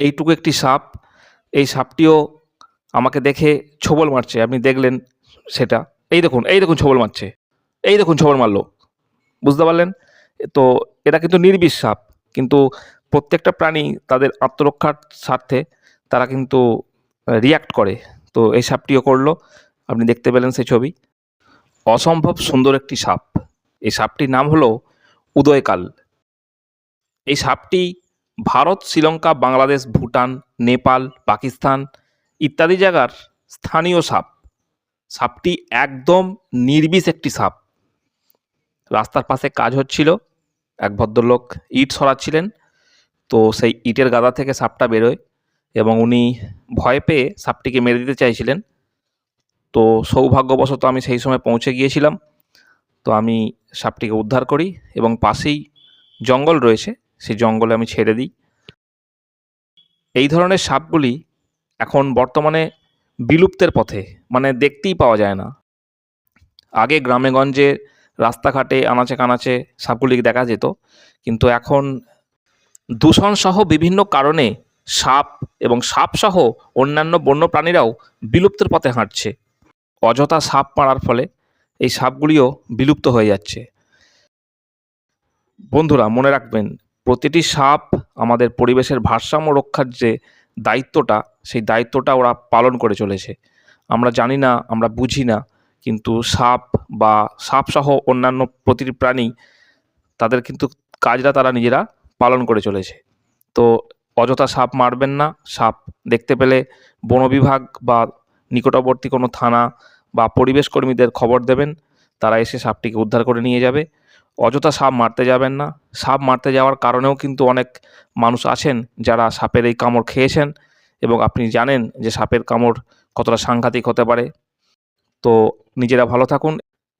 এইটুকু একটি সাপ, এই সাপটিও আমাকে দেখে ছোবল মারছে। আপনি দেখলেন সেটা। এই দেখুন এই দেখুন ছোবল মারছে। এই দেখুন ছোবল মারলো। বুঝতে পারলেন? তো এটা কিন্তু নির্বিষ সাপ। কিন্তু প্রত্যেকটা প্রাণী তাদের আত্মরক্ষার স্বার্থে তারা কিন্তু রিয়াক্ট করে। তো এই সাপটিও করল। আপনি দেখতে পেলেন সেই ছবি। অসম্ভব সুন্দর একটি সাপ। এই সাপটির নাম হলো উদয়কাল। এই সাপটি ভারত, শ্রীলঙ্কা, বাংলাদেশ, ভুটান, নেপাল, পাকিস্তান ইত্যাদি জায়গার স্থানীয় সাপ। সাপটি একদম নির্বিষ একটি সাপ। রাস্তার পাশে কাজ হচ্ছিল, এক ভদ্রলোক ইট সরাচ্ছিলেন, তো সেই ইটের গাদা থেকে সাপটা বেরোয় এবং উনি ভয় পেয়ে সাপটিকে মেরে দিতে চাইছিলেন। তো সৌভাগ্যবশত আমি সেই সময় পৌঁছে গিয়েছিলাম। তো আমি সাপটিকে উদ্ধার করি এবং পাশেই জঙ্গল রয়েছে সেই জঙ্গলে আমি ছেড়ে দিই। এই ধরনের সাপগুলি এখন বর্তমানে বিলুপ্তের পথে মানে দেখতেই পাওয়া যায় না। আগে গ্রামেগঞ্জে রাস্তাঘাটে আনাচে কানাচে সাপগুলিকে দেখা যেত, কিন্তু এখন দূষণসহ বিভিন্ন কারণে সাপ এবং সাপসহ অন্যান্য বন্য প্রাণীরাও বিলুপ্তের পথে হাঁটছে। অযথা সাপ মারার ফলে এই সাপগুলিও বিলুপ্ত হয়ে যাচ্ছে। বন্ধুরা, মনে রাখবেন প্রতিটি সাপ আমাদের পরিবেশের ভারসাম্য রক্ষার যে দায়িত্বটা, সেই দায়িত্বটা ওরা পালন করে চলেছে। আমরা জানি না, আমরা বুঝি না, কিন্তু সাপ বা সাপসহ অন্যান্য প্রতিটি প্রাণী তাদের কিন্তু কাজটা তারা নিজেরা পালন করে চলেছে। তো অযথা সাপ মারবেন না, সাপ দেখতে পেলে বন বিভাগ বা নিকটবর্তী কোনো থানা বা পরিবেশ কর্মীদের খবর দেবেন, তারা এসে সাপটিকে উদ্ধার করে নিয়ে যাবে। অযথা সাপ মারতে যাবেন না। সাপ মারতে যাওয়ার কারণেও কিন্তু অনেক মানুষ আছেন যারা সাপের এই কামড় খেয়েছেন এবং আপনি জানেন যে সাপের কামড় কতটা সাংঘাতিক হতে পারে। তো নিজেরা ভালো থাকুন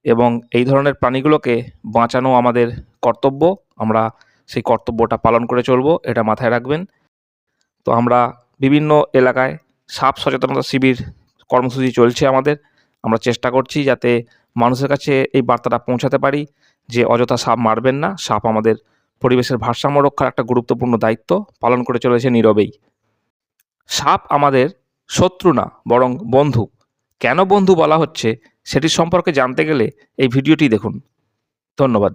এবং এই ধরনের প্রাণীগুলোকে বাঁচানো আমাদের কর্তব্য। আমরা সেই কর্তব্যটা পালন করে চলবো, এটা মাথায় রাখবেন। তো আমরা বিভিন্ন এলাকায় সাপ সচেতনতা শিবির কর্মসূচি চলছে আমাদের। আমরা চেষ্টা করছি যাতে মানুষের কাছে এই বার্তাটা পৌঁছাতে পারি। যে অযথা সাপ মারবেন না, সাপ আমাদের পরিবেশের ভারসাম্য রক্ষার একটা গুরুত্বপূর্ণ দায়িত্ব পালন করে চলেছে নীরবেই। সাপ আমাদের শত্রু না, বরং বন্ধু। কেন বন্ধু বলা হচ্ছে সেটির সম্পর্কে জানতে গেলে এই ভিডিওটি দেখুন। ধন্যবাদ।